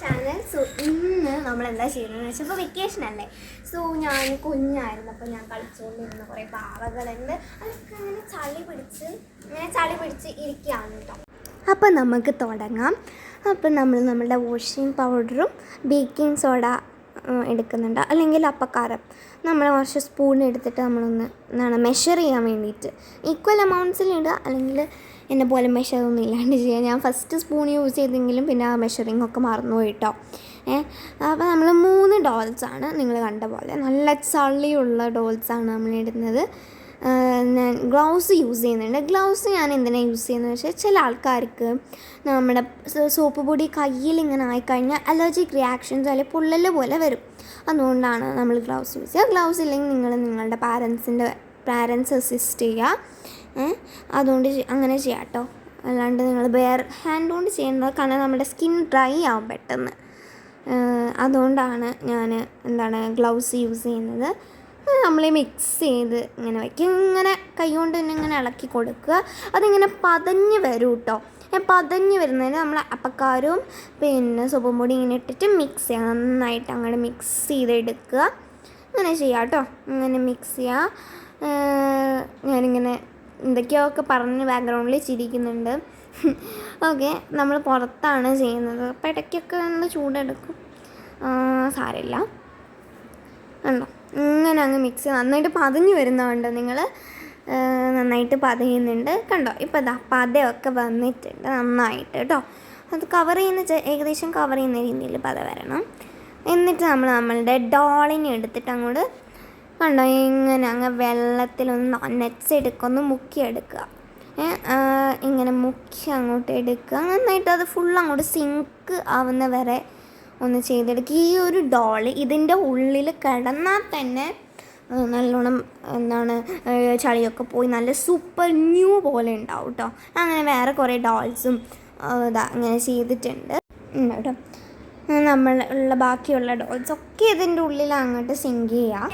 Channel so ഇന്ന് നമ്മൾ എന്താ ചെയ്യുന്നതെന്ന് വെച്ചാൽ ഇപ്പോൾ വെക്കേഷൻ അല്ലേ? സോ ഞാൻ കുഞ്ഞായിരുന്നു അപ്പോൾ ഞാൻ കളിച്ചുകൊണ്ടിരുന്ന കുറേ പാവകളുണ്ട്. അതൊക്കെ ഇങ്ങനെ ചളി പിടിച്ച് ഇങ്ങനെ ചളി പിടിച്ച് ഇരിക്കുകയാണ് കേട്ടോ. അപ്പോൾ നമുക്ക് തുടങ്ങാം. അപ്പോൾ നമ്മൾ നമ്മുടെ വാഷിംഗ് പൗഡറും ബേക്കിംഗ് സോഡ എടുക്കുന്നുണ്ട്. അല്ലെങ്കിൽ അപ്പക്കാരം. നമ്മൾ കുറച്ച് സ്പൂൺ എടുത്തിട്ട് നമ്മളൊന്ന് എന്താണ് മെഷർ ചെയ്യാൻ വേണ്ടിയിട്ട്. ഈക്വൽ എമൗണ്ട്സിൽ ഇടുക അല്ലെങ്കിൽ എന്നെ പോലെ മെഷർ ഒന്നും ഇല്ലാണ്ട് ചെയ്യുക ഞാൻ ഫസ്റ്റ് സ്പൂൺ യൂസ് ചെയ്തെങ്കിലും പിന്നെ ആ മെഷറിംഗ് ഒക്കെ മറന്നുപോയി കേട്ടോ ഏ അപ്പോൾ നമ്മൾ മൂന്ന് ഡോൾസാണ് നിങ്ങൾ കണ്ട പോലെ. നല്ല ചളിയുള്ള ഡോൾസാണ് നമ്മൾ ഇടുന്നത്. ഞാൻ ഗ്ലൗസ് യൂസ് ചെയ്യുന്നുണ്ട്. ഗ്ലൗസ് ഞാൻ എന്തിനാണ് യൂസ് ചെയ്യുന്നത് വെച്ചാൽ ചില ആൾക്കാർക്ക് നമ്മുടെ സോപ്പ് പൊടി കയ്യിൽ ഇങ്ങനെ ആയിക്കഴിഞ്ഞാൽ അലർജിക് റിയാക്ഷൻസ് അല്ലെങ്കിൽ പൊള്ളൽ പോലെ വരും. അതുകൊണ്ടാണ് നമ്മൾ ഗ്ലൗസ് യൂസ് ചെയ്യുക. ഗ്ലൗസ് ഇല്ലെങ്കിൽ നിങ്ങൾ നിങ്ങളുടെ പാരൻസിന്റെ പാരൻസ് അസിസ്റ്റ് ചെയ്യുക? അതുകൊണ്ട് അങ്ങനെ ചെയ്യാം കേട്ടോ അല്ലാണ്ട് നിങ്ങൾ ബെയർ ഹാൻഡ് കൊണ്ട് ചെയ്യേണ്ടത് കാരണം നമ്മുടെ സ്കിൻ ഡ്രൈ ആവും പെട്ടെന്ന്. അതുകൊണ്ടാണ് ഞാൻ എന്താണ് ഗ്ലൗസ് യൂസ് ചെയ്യുന്നത്. നമ്മൾ മിക്സ് ചെയ്ത് ഇങ്ങനെ വയ്ക്കും ഇങ്ങനെ കൈ കൊണ്ട് തന്നെ ഇങ്ങനെ ഇളക്കി കൊടുക്കുക. അതിങ്ങനെ പതഞ്ഞ് വരും കേട്ടോ പതഞ്ഞ് വരുന്നതിന് നമ്മൾ അപ്പക്കാരും പിന്നെ സോപ്പും പൊടി ഇങ്ങനെ ഇട്ടിട്ട് മിക്സ് ചെയ്യുക നന്നായിട്ട് അങ്ങോട്ട് മിക്സ് ചെയ്തെടുക്കുക. അങ്ങനെ ചെയ്യാം കേട്ടോ ഇങ്ങനെ മിക്സ് ചെയ്യുക ഞാനിങ്ങനെ എന്തൊക്കെയോ ഒക്കെ പറഞ്ഞ് ബാക്ക്ഗ്രൗണ്ടിൽ ചിരിക്കുന്നുണ്ട്. ഓക്കെ നമ്മൾ പുറത്താണ് ചെയ്യുന്നത്. അപ്പോൾ ഇടയ്ക്കൊക്കെ ഒന്ന് ചൂടെടുക്കും. സാരമില്ല. കണ്ടോ? ഇങ്ങനെ അങ്ങ് മിക്സ് നന്നായിട്ട് പതിഞ്ഞു വരുന്നതുകൊണ്ട് നിങ്ങൾ നന്നായിട്ട് പതയുന്നുണ്ട്. കണ്ടോ? ഇപ്പോൾ ദാ പതയൊക്കെ വന്നിട്ടുണ്ട് നന്നായിട്ട് കേട്ടോ. അത് കവർ ചെയ്യുന്ന ഏകദേശം കവർ ചെയ്യുന്ന രീതിയിൽ പത വരണം. എന്നിട്ട് നമ്മൾ നമ്മളുടെ ഡോളിനെ എടുത്തിട്ട് അങ്ങോട്ട് കണ്ടോ? ഇങ്ങനെ അങ്ങ് വെള്ളത്തിലൊന്ന് നനച്ചെടുക്കുക ഒന്ന് മുക്കിയെടുക്കുക ഇങ്ങനെ മുക്കി അങ്ങോട്ട് എടുക്കുക. നന്നായിട്ട് അത് ഫുൾ അങ്ങോട്ട് സിങ്ക് ആവുന്ന വരെ ഒന്ന് ചെയ്തെടുക്കുക ഈ ഒരു ഡോൾ ഇതിന്റെ ഉള്ളിൽ കിടന്നാൽ തന്നെ നല്ലോണം എന്താണ് ചളിയൊക്കെ പോയി നല്ല സൂപ്പർ ന്യൂ പോലെ ഉണ്ടാവും കേട്ടോ അങ്ങനെ വേറെ കുറേ ഡോൾസും ഇതാ അങ്ങനെ ചെയ്തിട്ടുണ്ട്. കേട്ടോ ഉള്ള ബാക്കിയുള്ള ഡോൾസ് ഒക്കെ ഇതിന്റെ ഉള്ളിൽ അങ്ങോട്ട് സിങ്ക് ചെയ്യാം.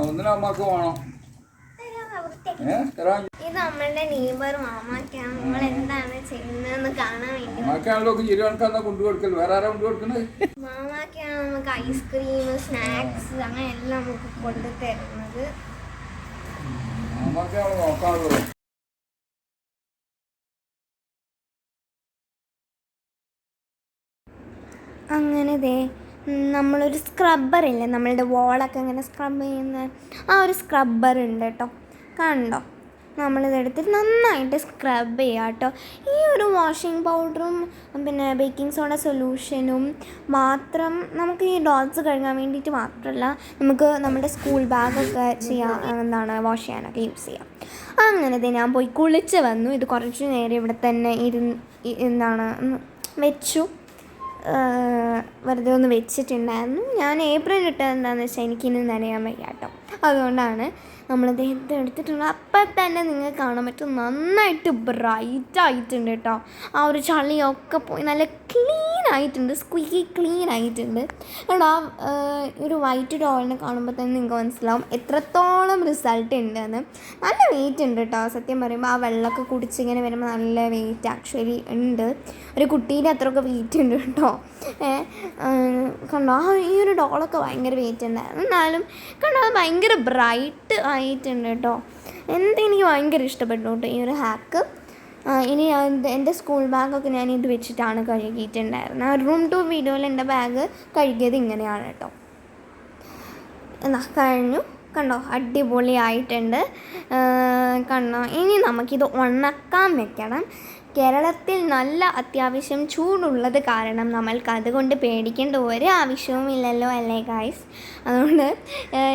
ഒന്നിനും അമ്മയ്ക്ക് വേണം മാമാക്കാണ് ചിരി കണക്കാന്നാ കൊണ്ടു കൊടുക്കൽ വേറെ ആരാ കൊണ്ടു മാമാക്കാണ് നമുക്ക് ഐസ്ക്രീം സ്നാക്സ് അങ്ങനെ എല്ലാം നമുക്ക് കൊണ്ടു തരുന്നത്. നോക്കാനുള്ളത് അങ്ങനെ ദേ നമ്മളൊരു സ്ക്രബ്ബർ ഇല്ലേ? നമ്മളുടെ വോളൊക്കെ അങ്ങനെ സ്ക്രബ് ചെയ്യുന്ന ആ ഒരു സ്ക്രബ്ബർ ഉണ്ട് കേട്ടോ. കണ്ടോ? നമ്മളിതെടുത്തിട്ട് നന്നായിട്ട് സ്ക്രബ് ചെയ്യുക കേട്ടോ. ഈ ഒരു വാഷിംഗ് പൗഡറും പിന്നെ ബേക്കിംഗ് സോഡ സൊല്യൂഷനും മാത്രം നമുക്ക് ഈ ഡോട്ട്സ് കഴുകാൻ വേണ്ടിയിട്ട് മാത്രമല്ല നമുക്ക് നമ്മുടെ സ്കൂൾ ബാഗൊക്കെ ചെയ്യാൻ എന്താണ് വാഷ് ചെയ്യാനൊക്കെ യൂസ് ചെയ്യാം. അങ്ങനെ ദേ ഞാൻ പോയി കുളിച്ച് വന്നു. ഇത് കുറച്ച് നേരം ഇവിടെ തന്നെ ഇരുന്ന് എന്താണ് വെച്ചു. വെറുതെ ഒന്ന് വെച്ചിട്ടുണ്ടായിരുന്നു. ഞാൻ ഏപ്രിൽ ഇട്ടത് എന്താണെന്ന് വെച്ചാൽ എനിക്കിന്ന് നനയാൻ വയ്യ കേട്ടോ. അതുകൊണ്ടാണ് നമ്മൾ അദ്ദേഹത്തെ എടുത്തിട്ടുള്ളത്. അപ്പം തന്നെ നിങ്ങൾക്ക് കാണാൻ പറ്റും. നന്നായിട്ട് ബ്രൈറ്റ് ആയിട്ടുണ്ട് കേട്ടോ. ആ ഒരു ചളിയൊക്കെ പോയി നല്ല ക്ലീൻ ആയിട്ടുണ്ട്. സ്ക്വീക്കി ക്ലീൻ ആയിട്ടുണ്ട്. കേട്ടോ ആ ഒരു വൈറ്റ് ഡോളിനെ കാണുമ്പോൾ തന്നെ നിങ്ങൾക്ക് മനസ്സിലാവും എത്രത്തോളം റിസൾട്ട് ഉണ്ട് എന്ന് നല്ല വെയിറ്റ് ഉണ്ട് കേട്ടോ. സത്യം പറയുമ്പോൾ ആ വെള്ളമൊക്കെ കുടിച്ചിങ്ങനെ വരുമ്പോൾ നല്ല വെയിറ്റ് ആക്ച്വലി ഉണ്ട്. ഒരു കുട്ടീന്റെ അത്രയൊക്കെ വെയിറ്റ് ഉണ്ട് കേട്ടോ. കണ്ടോ? ആ ഈ ഒരു ഡോളൊക്കെ ഭയങ്കര വെയിറ്റ് ഉണ്ടായിരുന്നു എന്നാലും കണ്ടോ? അത് ഭയങ്കര ബ്രൈറ്റ് ആയിട്ടുണ്ട് കേട്ടോ. എന്താ എനിക്ക് ഭയങ്കര ഇഷ്ടപ്പെട്ടു കേട്ടോ ഈ ഒരു ഹാക്ക് ഇനി എന്റെ സ്കൂൾ ബാഗൊക്കെ ഞാൻ ഇത് വെച്ചിട്ടാണ് കഴുകിയിട്ടുണ്ടായിരുന്നത് റൂം ടു വീഡിയോയിൽ എന്റെ ബാഗ് കഴുകിയത് ഇങ്ങനെയാണ് കേട്ടോ. എന്നാ കഴിഞ്ഞു. കണ്ടോ അടിപൊളിയായിട്ടുണ്ട്. കണ്ടോ ഇനി നമുക്കിത് ഉണക്കാൻ വെക്കണം. കേരളത്തിൽ നല്ല അത്യാവശ്യം ചൂടുള്ളത് കാരണം നമ്മൾക്ക് അതുകൊണ്ട് പേടിക്കേണ്ട ഒരു ആവശ്യവും ഇല്ലല്ലോ അല്ലേ ഗായ്സ് അതുകൊണ്ട്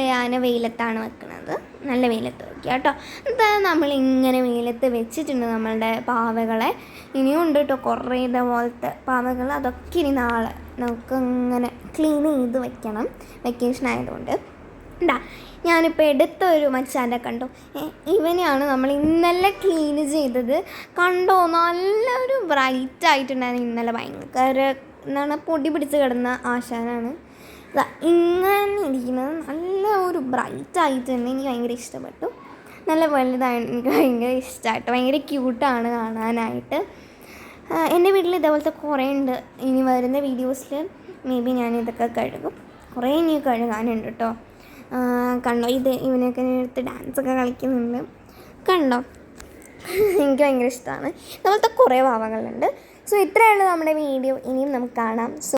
ഞാൻ വെയിലത്താണ് വെക്കുന്നത് നല്ല വെയിലത്ത് വയ്ക്കുക കേട്ടോ. നമ്മൾ ഇങ്ങനെ വെയിലത്ത് വെച്ചിട്ടുണ്ട് നമ്മളുടെ പാവകളെ. ഇനിയും ഉണ്ട് കേട്ടോ കുറേ ഇതേപോലത്തെ പാവകൾ. അതൊക്കെ ഇനി നാളെ നമുക്ക് ഇങ്ങനെ ക്ലീൻ ചെയ്ത് വെക്കണം. വെക്കേഷൻ ആയതുകൊണ്ട്. ഉണ്ടാ ഞാനിപ്പോൾ എടുത്ത ഒരു മച്ചാന്റെ കണ്ടു ഇവനെയാണ് നമ്മൾ ഇന്നലെ ക്ലീൻ ചെയ്തത്. കണ്ടോ നല്ലൊരു ബ്രൈറ്റ് ആയിട്ടുണ്ടായിരുന്നു. ഇന്നലെ ഭയങ്കര എന്താണ് പൊടി പിടിച്ച് കിടന്ന ആശാനാണ്. ഇങ്ങനെ ഇരിക്കുന്നത് നല്ല ഒരു ബ്രൈറ്റ് ആയിട്ട് തന്നെ എനിക്ക് ഭയങ്കര ഇഷ്ടപ്പെട്ടു. നല്ല വലുതാണ് എനിക്ക് ഭയങ്കര ഇഷ്ടമായിട്ട് ഭയങ്കര ക്യൂട്ടാണ് കാണാനായിട്ട്. എന്റെ വീട്ടിൽ ഇതേപോലത്തെ കുറേ ഉണ്ട്. ഇനി വരുന്ന വീഡിയോസിൽ മേ ബി ഞാൻ ഇതൊക്കെ കഴുകും. കുറേ ഇനി കഴുകാനുണ്ട് കേട്ടോ കണ്ടോ? ഇത് ഇവനൊക്കെ എടുത്ത് ഡാൻസൊക്കെ കളിക്കുന്നുണ്ട്. കണ്ടോ? എനിക്ക് ഭയങ്കര ഇഷ്ടമാണ്. നമ്മളത്തെ കുറേ ഭാവങ്ങളുണ്ട്. സോ ഇത്രയേ ഉള്ളൂ നമ്മുടെ വീഡിയോ ഇനിയും നമുക്ക് കാണാം. സോ